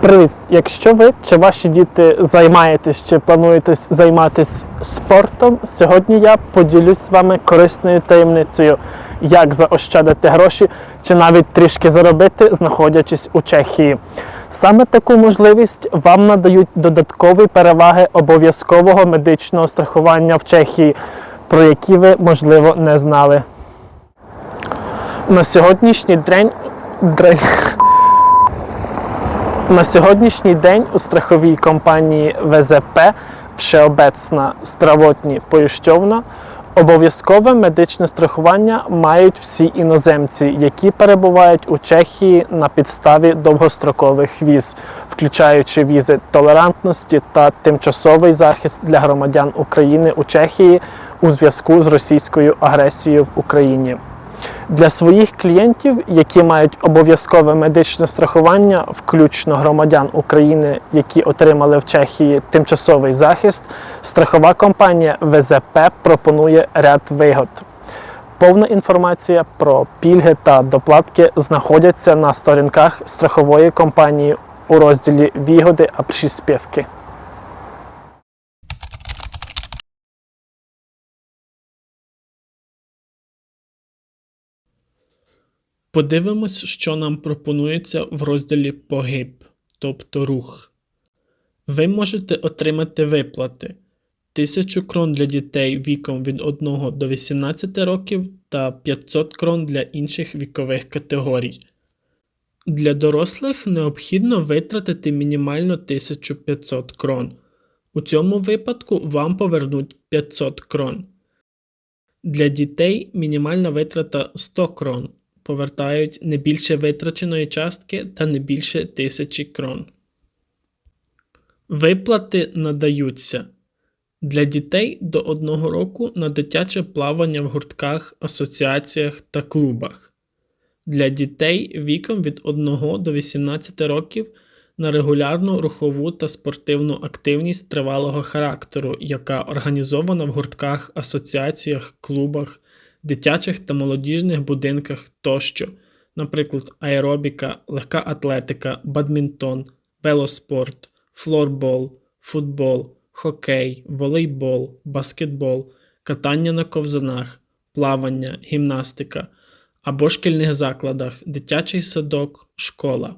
Привіт! Якщо ви чи ваші діти займаєтесь чи плануєте займатися спортом, сьогодні я поділюсь з вами корисною таємницею, як заощадити гроші чи навіть трішки заробити, знаходячись у Чехії. Саме таку можливість вам надають додаткові переваги обов'язкового медичного страхування в Чехії, про які ви, можливо, не знали. На сьогоднішній день. На сьогоднішній день у страховій компанії ВЗП Всеобecna Здравотні Поїщовна обов'язкове медичне страхування мають всі іноземці, які перебувають у Чехії на підставі довгострокових віз, включаючи візи толерантності та тимчасовий захист для громадян України у Чехії у зв'язку з російською агресією в Україні. Для своїх клієнтів, які мають обов'язкове медичне страхування, включно громадян України, які отримали в Чехії тимчасовий захист, страхова компанія ВЗП пропонує ряд вигод. Повна інформація про пільги та доплатки знаходяться на сторінках страхової компанії у розділі Вігоди а приспівки. Подивимось, що нам пропонується в розділі Погиб, тобто рух. Ви можете отримати виплати 1000 крон для дітей віком від 1 до 18 років та 500 крон для інших вікових категорій. Для дорослих необхідно витратити мінімально 1500 крон. У цьому випадку вам повернуть 500 крон. Для дітей мінімальна витрата 100 крон. Повертають не більше витраченої частки та не більше 1000 крон. Виплати надаються для дітей до 1 року на дитяче плавання в гуртках, асоціаціях та клубах. Для дітей віком від 1 до 18 років на регулярну рухову та спортивну активність тривалого характеру, яка організована в гуртках, асоціаціях, клубах, дитячих та молодіжних будинках тощо, наприклад, аеробіка, легка атлетика, бадмінтон, велоспорт, флорбол, футбол, хокей, волейбол, баскетбол, катання на ковзанах, плавання, гімнастика або шкільних закладах, дитячий садок, школа.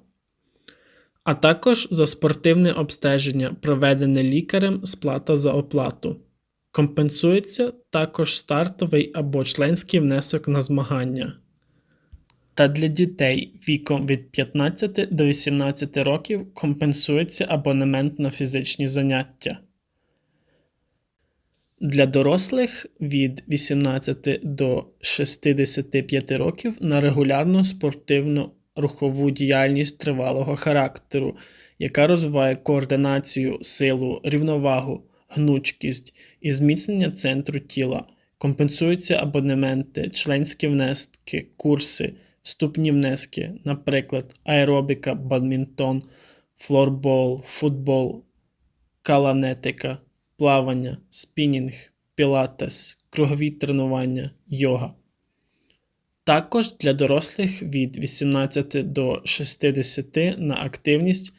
А також за спортивне обстеження, проведене лікарем, сплата за оплату. Компенсується також стартовий або членський внесок на змагання. Та для дітей віком від 15 до 18 років компенсується абонемент на фізичні заняття. Для дорослих від 18 до 65 років на регулярну спортивну рухову діяльність тривалого характеру, яка розвиває координацію, силу, рівновагу, гнучкість і зміцнення центру тіла. Компенсуються абонементи, членські внески, курси, вступні внески, наприклад, аеробіка, бадмінтон, флорбол, футбол, каланетика, плавання, спінінг, пілатес, кругові тренування, йога. Також для дорослих від 18 до 60 на активність,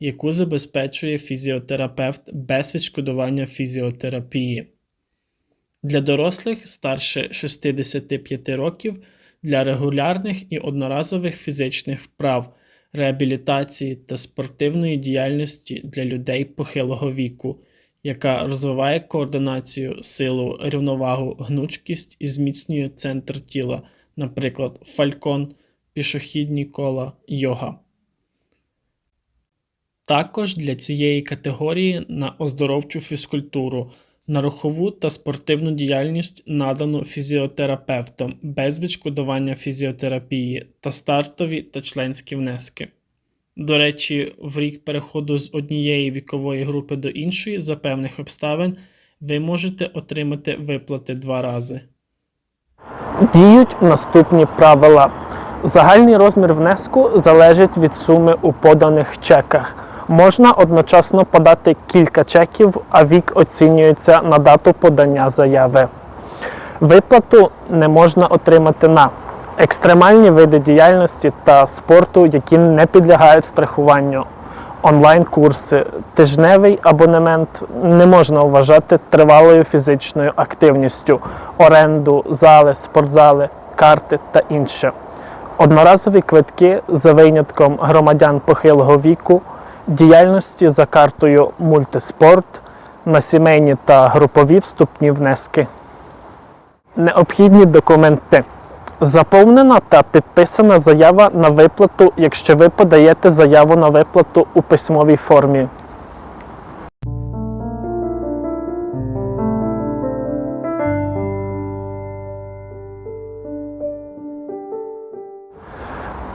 яку забезпечує фізіотерапевт без відшкодування фізіотерапії. Для дорослих старше 65 років для регулярних і одноразових фізичних вправ, реабілітації та спортивної діяльності для людей похилого віку, яка розвиває координацію, силу, рівновагу, гнучкість і зміцнює центр тіла, наприклад, фалькон, пішохідні кола, йога. Також для цієї категорії на оздоровчу фізкультуру, на рухову та спортивну діяльність надано фізіотерапевтам без відшкодування фізіотерапії та стартові та членські внески. До речі, в рік переходу з однієї вікової групи до іншої за певних обставин ви можете отримати виплати два рази. Діють наступні правила. Загальний розмір внеску залежить від суми у поданих чеках. Можна одночасно подати кілька чеків, а вік оцінюється на дату подання заяви. Виплату не можна отримати на екстремальні види діяльності та спорту, які не підлягають страхуванню, Онлайн-курси, тижневий абонемент не можна вважати тривалою фізичною активністю, оренду, зали, спортзали, карти та інше. Одноразові квитки за винятком громадян похилого віку, діяльності за картою мультиспорт, на сімейні та групові вступні внески. Необхідні документи. Заповнена та підписана заява на виплату, якщо ви подаєте заяву на виплату у письмовій формі.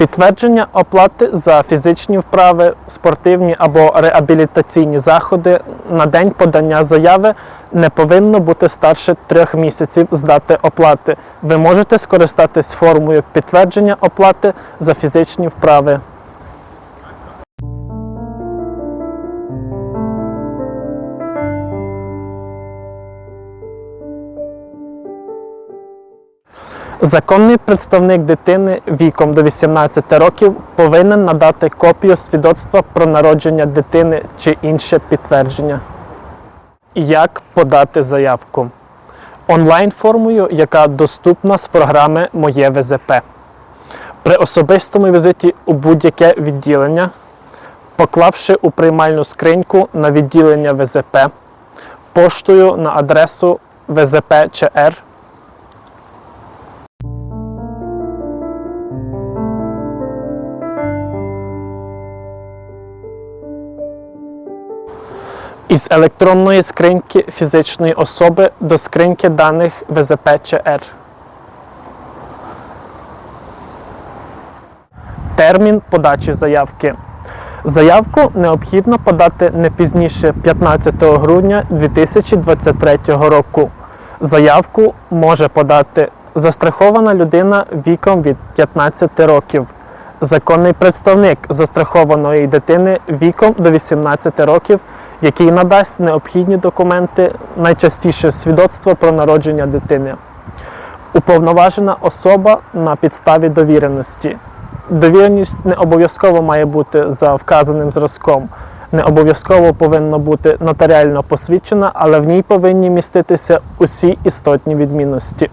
Підтвердження оплати за фізичні вправи, спортивні або реабілітаційні заходи на день подання заяви не повинно бути старше трьох місяців з дати оплати. Ви можете скористатись формою підтвердження оплати за фізичні вправи. Законний представник дитини віком до 18 років повинен надати копію свідоцтва про народження дитини чи інше підтвердження. Як подати заявку? Онлайн-формою, яка доступна з програми Моє ВЗП. При особистому візиті у будь-яке відділення, поклавши у приймальну скриньку на відділення ВЗП, поштою на адресу ВЗП ЧР із електронної скриньки фізичної особи до скриньки даних ВЗП ЧР. Термін подачі заявки. Заявку необхідно подати не пізніше 15 грудня 2023 року. Заявку може подати застрахована людина віком від 15 років, законний представник застрахованої дитини віком до 18 років, який надасть необхідні документи, найчастіше свідоцтво про народження дитини. Уповноважена особа на підставі довіреності. Довіреність не обов'язково має бути за вказаним зразком. Не обов'язково повинна бути нотаріально посвідчена, але в ній повинні міститися усі істотні відмінності.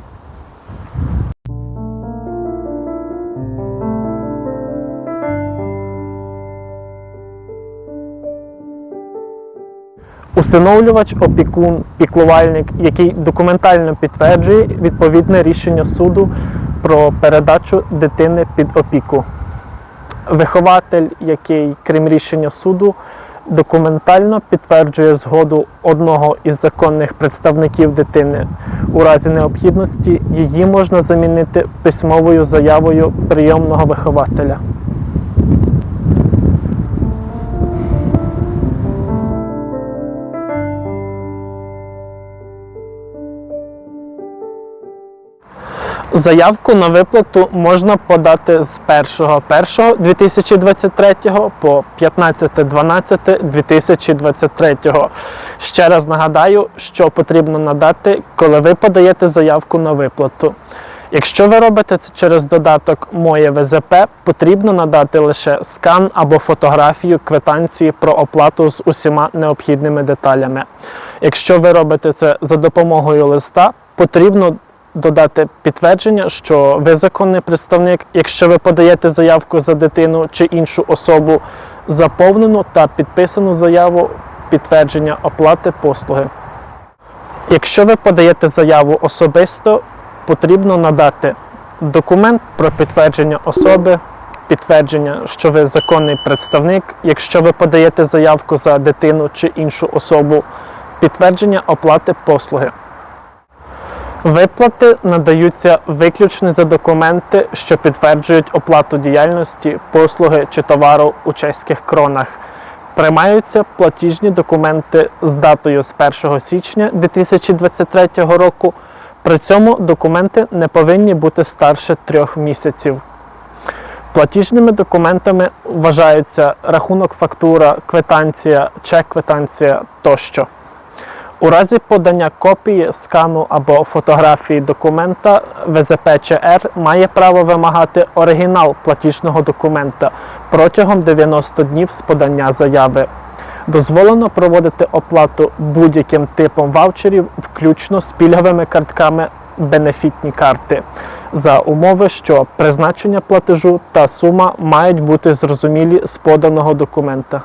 Усиновлювач, опікун, піклувальник, який документально підтверджує відповідне рішення суду про передачу дитини під опіку. Вихователь, який, крім рішення суду, документально підтверджує згоду одного із законних представників дитини. У разі необхідності її можна замінити письмовою заявою прийомного вихователя. Заявку на виплату можна подати з 1.1.2023 по 15.12.2023. Ще раз нагадаю, що потрібно надати, коли ви подаєте заявку на виплату. Якщо ви робите це через додаток Моє ВЗП, потрібно надати лише скан або фотографію квитанції про оплату з усіма необхідними деталями. Якщо ви робите це за допомогою листа, потрібно додати підтвердження, що ви законний представник, якщо ви подаєте заявку за дитину чи іншу особу, заповнену та підписану заяву підтвердження оплати послуги. Якщо ви подаєте заяву особисто, потрібно надати документ про підтвердження особи, підтвердження, що ви законний представник, якщо ви подаєте заявку за дитину чи іншу особу, підтвердження оплати послуги. Виплати надаються виключно за документи, що підтверджують оплату діяльності, послуги чи товару у чеських кронах. Приймаються платіжні документи з датою з 1 січня 2023 року. При цьому документи не повинні бути старше трьох місяців. Платіжними документами вважаються рахунок фактура, квитанція, чек-квитанція тощо. У разі подання копії, скану або фотографії документа ВЗП ЧР має право вимагати оригінал платіжного документа протягом 90 днів з подання заяви. Дозволено проводити оплату будь-яким типом ваучерів, включно з пільговими картками бенефітні карти, за умови, що призначення платежу та сума мають бути зрозумілі з поданого документа.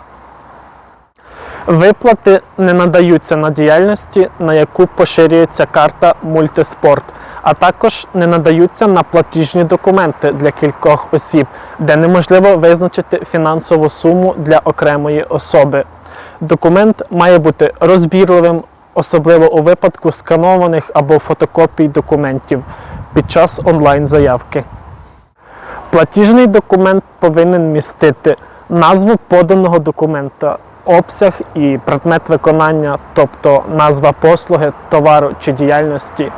Виплати не надаються на діяльності, на яку поширюється карта мультиспорт, а також не надаються на платіжні документи для кількох осіб, де неможливо визначити фінансову суму для окремої особи. Документ має бути розбірливим, особливо у випадку сканованих або фотокопій документів під час онлайн-заявки. Платіжний документ повинен містити назву поданого документа, обсяг і предмет виконання, тобто назва послуги, товару чи діяльності.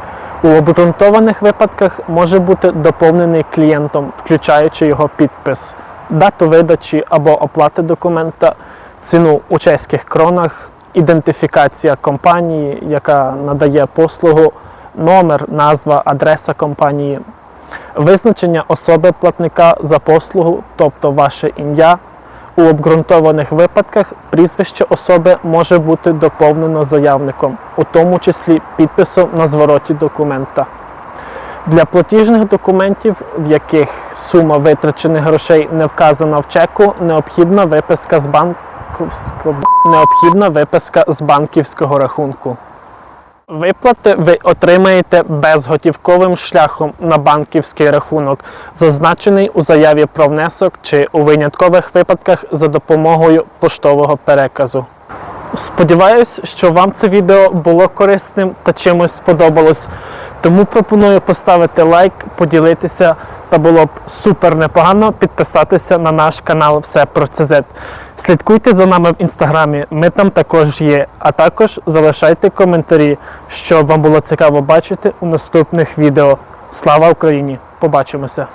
У обґрунтованих випадках може бути доповнений клієнтом, включаючи його підпис, дату видачі або оплати документа, ціну у чеських кронах, ідентифікація компанії, яка надає послугу, номер, назва, адреса компанії, визначення особи платника за послугу, тобто ваше ім'я. У обґрунтованих випадках прізвище особи може бути доповнено заявником, у тому числі підписом на звороті документа. Для платіжних документів, в яких сума витрачених грошей не вказана в чеку, необхідна виписка з банківського необхідна виписка з банківського рахунку. Виплати ви отримаєте безготівковим шляхом на банківський рахунок, зазначений у заяві про внесок чи у виняткових випадках за допомогою поштового переказу. Сподіваюсь, що вам це відео було корисним та чимось сподобалось. Тому пропоную поставити лайк, поділитися та було б супер непогано підписатися на наш канал Все про ЦЗ. Слідкуйте за нами в інстаграмі, ми там також є. А також залишайте коментарі, що вам було цікаво бачити у наступних відео. Слава Україні! Побачимося!